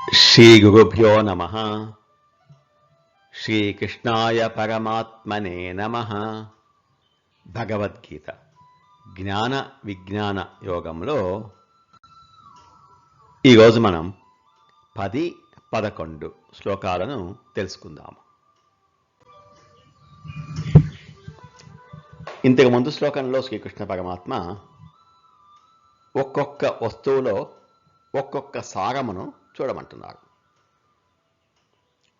శ్రీగురుభ్యో నమ శ్రీకృష్ణాయ పరమాత్మనే నమ భగవద్గీత జ్ఞాన విజ్ఞాన యోగంలో ఈరోజు మనం పది పదకొండు శ్లోకాలను తెలుసుకుందాము. ఇంతకు ముందు శ్లోకంలో శ్రీకృష్ణ పరమాత్మ ఒక్కొక్క వస్తువులో ఒక్కొక్క సారమును చూడమంటున్నారు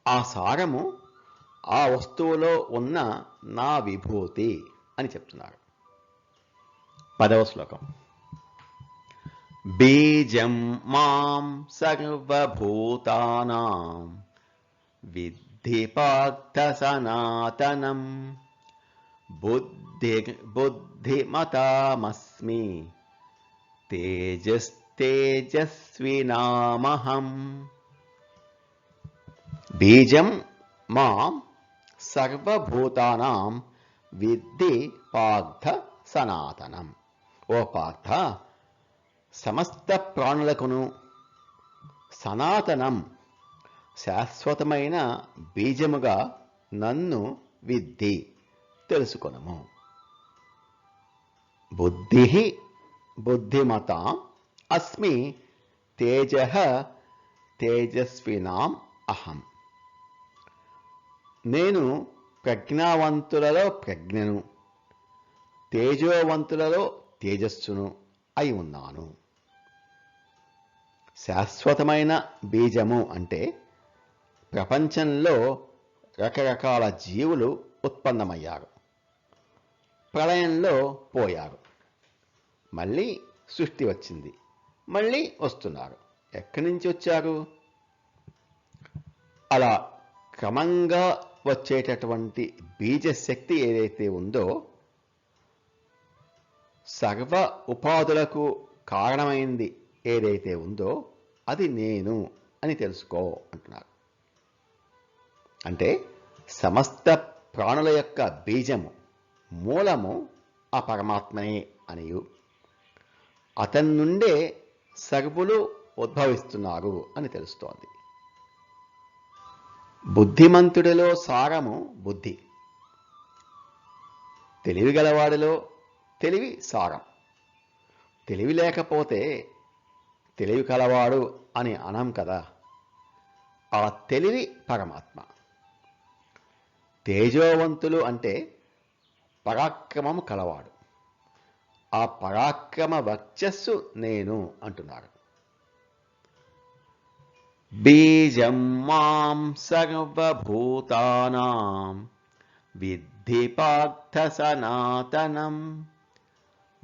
ఆ సారము ఆ వస్తువులో ఉన్న నా విభూతి అని చెప్తున్నారు పదవ శ్లోకం. బీజం మాం సర్వభూతానాం విద్ధిపాక్త సనాతనం బుద్ధి బుద్ధిమతామస్మి తేజస్వినామహం. బీజం మాం సర్వభూతానాం విద్ది పార్థ సనాతనం. ఓ పార్థ సమస్త ప్రాణులకును సనాతనం శాశ్వతమైన బీజముగా నన్ను విద్ది తెలుసుకొనము. బుద్ధి బుద్ధిమతాం అస్మి తేజ తేజస్వినాం అహం. నేను ప్రజ్ఞావంతులలో ప్రజ్ఞను తేజోవంతులలో తేజస్సును అయి ఉన్నాను. శాశ్వతమైన బీజము అంటే ప్రపంచంలో రకరకాల జీవులు ఉత్పన్నమయ్యారు ప్రళయంలో పోయారు మళ్ళీ సృష్టి వచ్చింది. మళ్ళీ వస్తున్నారు. ఎక్కడి నుంచి వచ్చారు? అలా క్రమంగా వచ్చేటటువంటి బీజశక్తి ఏదైతే ఉందో సర్వ ఉపాధులకు కారణమైంది ఏదైతే ఉందో అది నేను అని తెలుసుకో అంటున్నారు. అంటే సమస్త ప్రాణుల యొక్క బీజము మూలము ఆ పరమాత్మనే అనియు. అతని నుండే సగపులు ఉద్భవిస్తున్నారు అని తెలుస్తోంది. బుద్ధిమంతుడిలో సారము బుద్ధి. తెలివి గలవాడిలో తెలివి సారం. తెలివి లేకపోతే తెలివి కలవాడు అని అనం కదా. ఆ తెలివి పరమాత్మ. తేజోవంతులు అంటే పరాక్రమం కలవాడు. ఆ పరాక్రమ వర్చస్సు నేను అంటున్నాడు. బీజం మాం సర్వభూతానాం విద్ధి పార్థ సనాతనం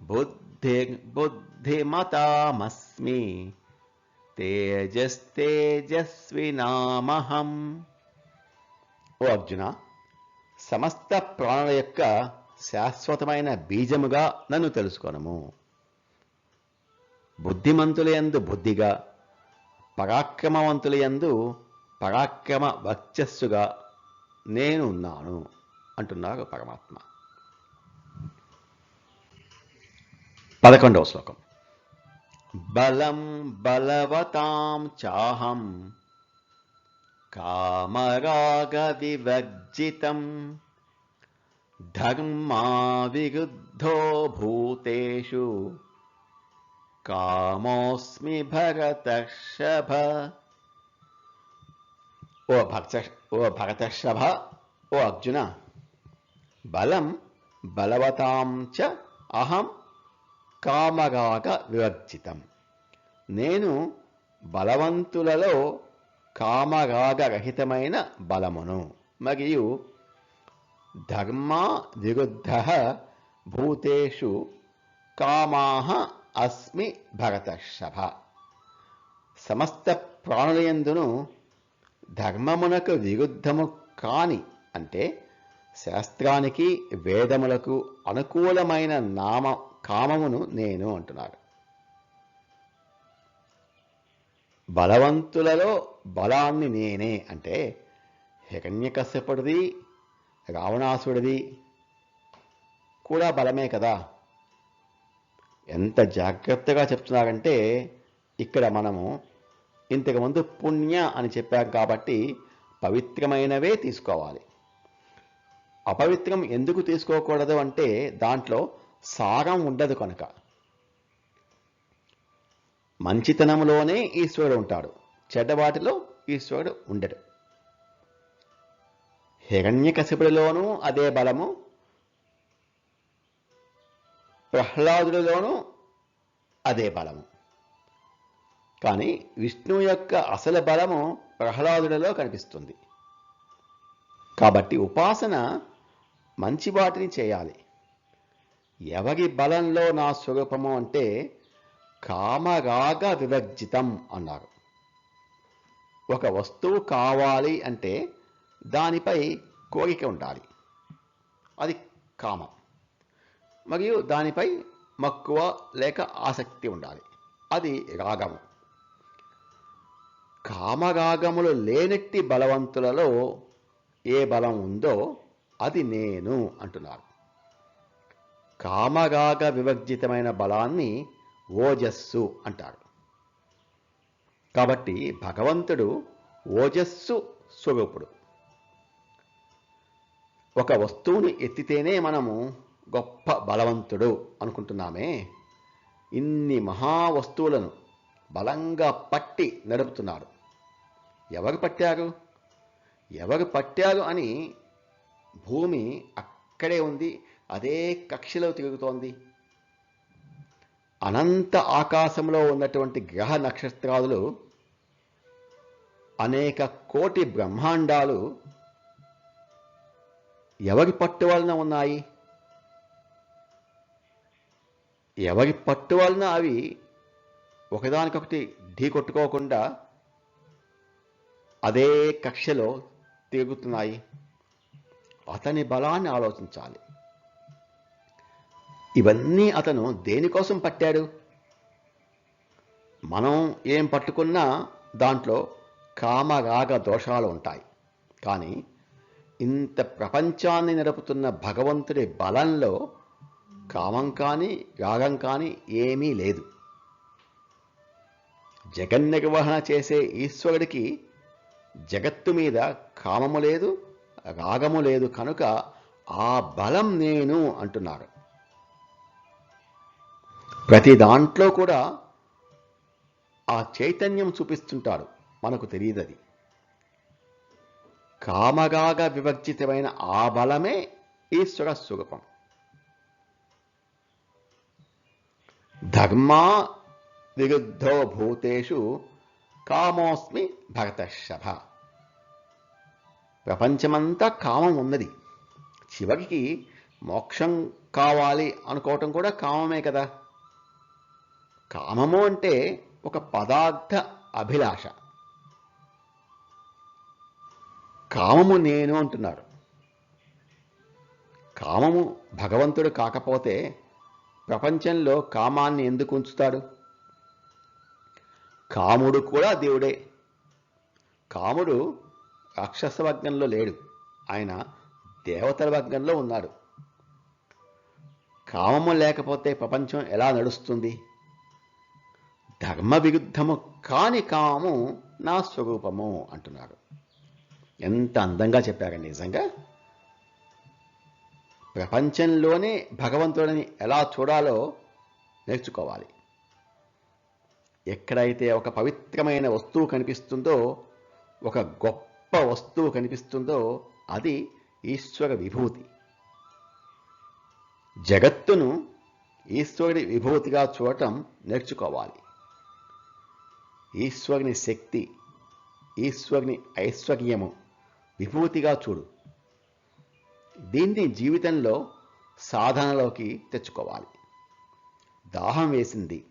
బుద్ధి బుద్ధిమతామస్మి తేజస్తేజస్వినామహం. ఓ అర్జున సమస్త ప్రాణుల యొక్క శాశ్వతమైన బీజముగా నన్ను తెలుసుకొనము. బుద్ధిమంతులయందు బుద్ధిగా పరాక్రమవంతులయందు పరాక్రమ వర్చస్సుగా నేను ఉన్నాను అంటున్నారు పరమాత్మ. పదకొండవ శ్లోకం. బలం బలవతాం చాహం కామరాగ వివర్జితం ధర్మా విరుద్ధో భూతేషు కామోస్మి భరతర్షభ ఓ భక్త ఓ భరతర్షభ ఓ అర్జున బలం బలవతాం చ అహం కామరాగ వివర్జితం నేను బలవంతులలో కామరాగరహితమైన బలమును మరియు ధర్మా విరుద్ధ భూతేషు కామాహ అస్మి భరతర్షభ సమస్త ప్రాణులయందును ధర్మమునకు విరుద్ధము కాని అంటే శాస్త్రానికి వేదములకు అనుకూలమైన నామ కామమును నేను అంటున్నాడు. బలవంతులలో బలాన్ని నేనే అంటే హిరణ్యకశ్యపుడిది రావణాసుడిది కూడా బలమే కదా? ఎంత జాగ్రత్తగా చెప్తున్నారంటే ఇక్కడ మనము ఇంతకుముందు పుణ్య అని చెప్పాం కాబట్టి పవిత్రమైనవే తీసుకోవాలి. అపవిత్రం ఎందుకు తీసుకోకూడదు అంటే దాంట్లో సారం ఉండదు కనుక. మంచితనంలోనే ఈశ్వరుడు ఉంటాడు. చెడ్డవాటిలో ఈశ్వరుడు ఉండడు. హిరణ్యకశిపుడిలోనూ అదే బలము. ప్రహ్లాదుడిలోనూ అదే బలము. కానీ విష్ణువు యొక్క అసలు బలము ప్రహ్లాదుడిలో కనిపిస్తుంది. కాబట్టి ఉపాసన మంచి వాటిని చేయాలి. ఎవరి బలంలో నా స్వరూపము అంటే కామరాగ వివర్జితం అన్నారు. ఒక వస్తువు కావాలి అంటే దానిపై కోరిక ఉండాలి. అది కామం. మరియు దానిపై మక్కువ లేక ఆసక్తి ఉండాలి. అది రాగము. కామరాగములు లేనట్టి బలవంతులలో ఏ బలం ఉందో అది నేను అంటున్నారు. కామరాగ వివర్జితమైన బలాన్ని ఓజస్సు అంటారు. కాబట్టి భగవంతుడు ఓజస్సు స్వరూపుడు. ఒక వస్తువుని ఎత్తితేనే మనము గొప్ప బలవంతుడు అనుకుంటున్నామే. ఇన్ని మహా వస్తువులను బలంగా పట్టి నడుపుతున్నాడు. ఎవరు పట్టారు? ఎవరు పట్టారు అని భూమి అక్కడే ఉంది అదే కక్షలో తిరుగుతోంది. అనంత ఆకాశంలో ఉన్నటువంటి గ్రహ నక్షత్రాలు అనేక కోటి బ్రహ్మాండాలు ఎవరి పట్టు వలన ఉన్నాయి? ఎవరి పట్టు వలన అవి ఒకదానికొకటి ఢీ కొట్టుకోకుండా అదే కక్షలో తిరుగుతున్నాయి. అతని బలాన్ని ఆలోచించాలి. ఇవన్నీ అతను దేనికోసం పట్టాడు? మనం ఏం పట్టుకున్నా దాంట్లో కామరాగ దోషాలు ఉంటాయి. కానీ ఇంత ప్రపంచాన్ని నడుపుతున్న భగవంతుడి బలంలో కామం కానీ రాగం కానీ ఏమీ లేదు. జగన్ నిర్వహణ చేసే ఈశ్వరుడికి జగత్తు మీద కామము లేదు రాగము లేదు కనుక ఆ బలం నేను అంటున్నారు. ప్రతి దాంట్లో కూడా ఆ చైతన్యం చూపిస్తుంటాడు మనకు తెలియదు అది కామగాగ వివర్జితమైన ఆ బలమే ఈశ్వర స్వరూపం. ధర్మా విరుద్ధో భూతేషు కామోస్మి భరతశభ. ప్రపంచమంతా కామం ఉన్నది. చివరికి మోక్షం కావాలి అనుకోవటం కూడా కామమే కదా. కామము అంటే ఒక పదార్థ అభిలాష. కామము నేను అంటున్నాడు కామము భగవంతుడు కాకపోతే ప్రపంచంలో కామాన్ని ఎందుకు ఉంచుతాడు? కాముడు కూడా దేవుడే. కాముడు రాక్షస వర్గంలో లేడు. ఆయన దేవతల వర్గంలో ఉన్నాడు. కామము లేకపోతే ప్రపంచం ఎలా నడుస్తుంది? ధర్మ విరుద్ధము కాని కామము నా స్వరూపము అంటున్నారు. ఎంత అందంగా చెప్పారండి నిజంగా? ప్రపంచంలోనే భగవంతుడిని ఎలా చూడాలో నేర్చుకోవాలి. ఎక్కడైతే ఒక పవిత్రమైన వస్తువు కనిపిస్తుందో ఒక గొప్ప వస్తువు కనిపిస్తుందో అది ఈశ్వర విభూతి. జగత్తును ఈశ్వరుడి విభూతిగా చూడటం నేర్చుకోవాలి. ఈశ్వరుని శక్తి ఈశ్వరుని ఐశ్వర్యము విభూతిగా చూడు. దీన్ని జీవితంలో సాధనలోకి తెచ్చుకోవాలి. దాహం వేసింది.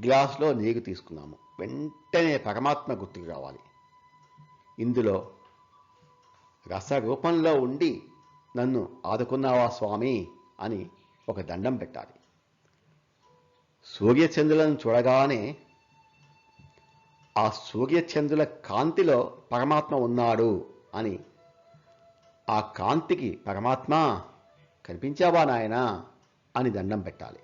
గ్లాసులో నీరు తీసుకున్నాము. వెంటనే పరమాత్మ గుర్తుకు రావాలి. ఇందులో రసరూపంలో ఉండి నన్ను ఆదుకున్నావా స్వామి అని ఒక దండం పెట్టాలి. సూర్యచంద్రులను చూడగానే ఆ సూర్యచంద్రుల కాంతిలో పరమాత్మ ఉన్నాడు అని. ఆ కాంతికి పరమాత్మ కనిపించావా నాయనా అని దండం పెట్టాలి.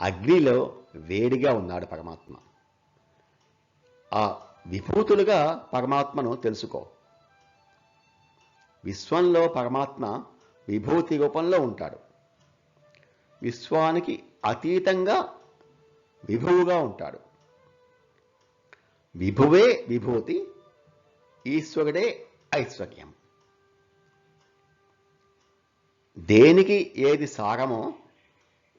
అగ్నిలో వేడిగా ఉన్నాడు పరమాత్మ. ఆ విభూతులుగా పరమాత్మను తెలుసుకో. విశ్వంలో పరమాత్మ విభూతి రూపంలో ఉంటాడు. విశ్వానికి అతీతంగా విభువుగా ఉంటాడు. విభువే విభూతి ఈశ్వరుడే ఐశ్వర్యం. దేనికి ఏది సారమో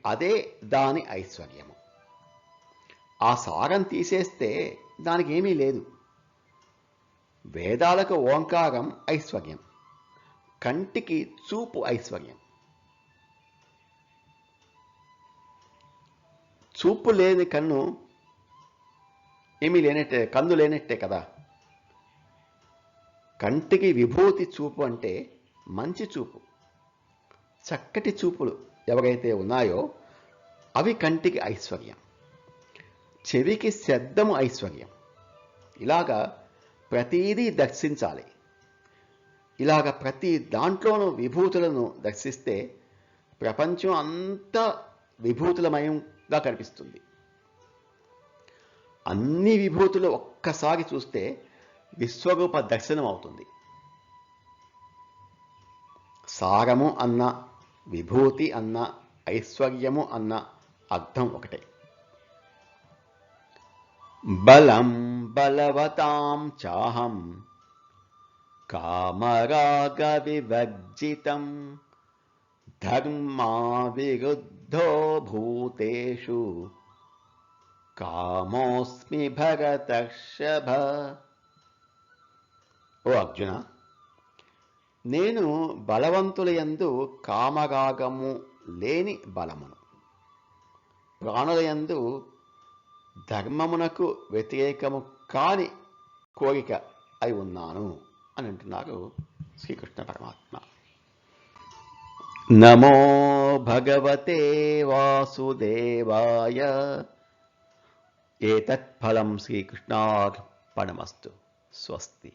అదే దాని ఐశ్వర్యము. ఆ సారం తీసేస్తే దానికి ఏమీ లేదు. వేదాలకు ఓంకారం ఐశ్వర్యం. కంటికి చూపు ఐశ్వర్యం. చూపు లేని కన్ను ఏమీ లేనట్టే కన్ను లేనట్టే కదా? కంటికి విభూతి చూపు అంటే మంచి చూపు. చక్కటి చూపులు ఎవరైతే ఉన్నాయో అవి కంటికి ఐశ్వర్యం. చెవికి శబ్దము ఐశ్వర్యం. ఇలాగా ప్రతీదీ దర్శించాలి. ఇలాగ ప్రతి దాంట్లోనూ విభూతులను దర్శిస్తే ప్రపంచం అంతా విభూతులమయంగా కనిపిస్తుంది. అన్ని విభూతులు ఒక్కసారి చూస్తే విశ్వరూప దర్శనం అవుతుంది సారము అన్న విభూతి అన్న ఐశ్వర్యము అన్న అర్థం ఒకటే. బలం బలవతాం చాహం కామరాగ వివర్జితం ధర్మా విరుద్ధో భూతేషు కామోస్మి భరతర్షభ. ఓ అర్జున నేను బలవంతులయందు కామరాగము లేని బలమును. ప్రాణులయందు ధర్మమునకు వ్యతిరేకము కాని కోరిక అయి ఉన్నాను అని అంటున్నారు శ్రీకృష్ణ పరమాత్మ. నమో భగవతే వాసుదేవాయ. ఏతత్ఫలం శ్రీకృష్ణార్పణమస్తు. స్వస్తి.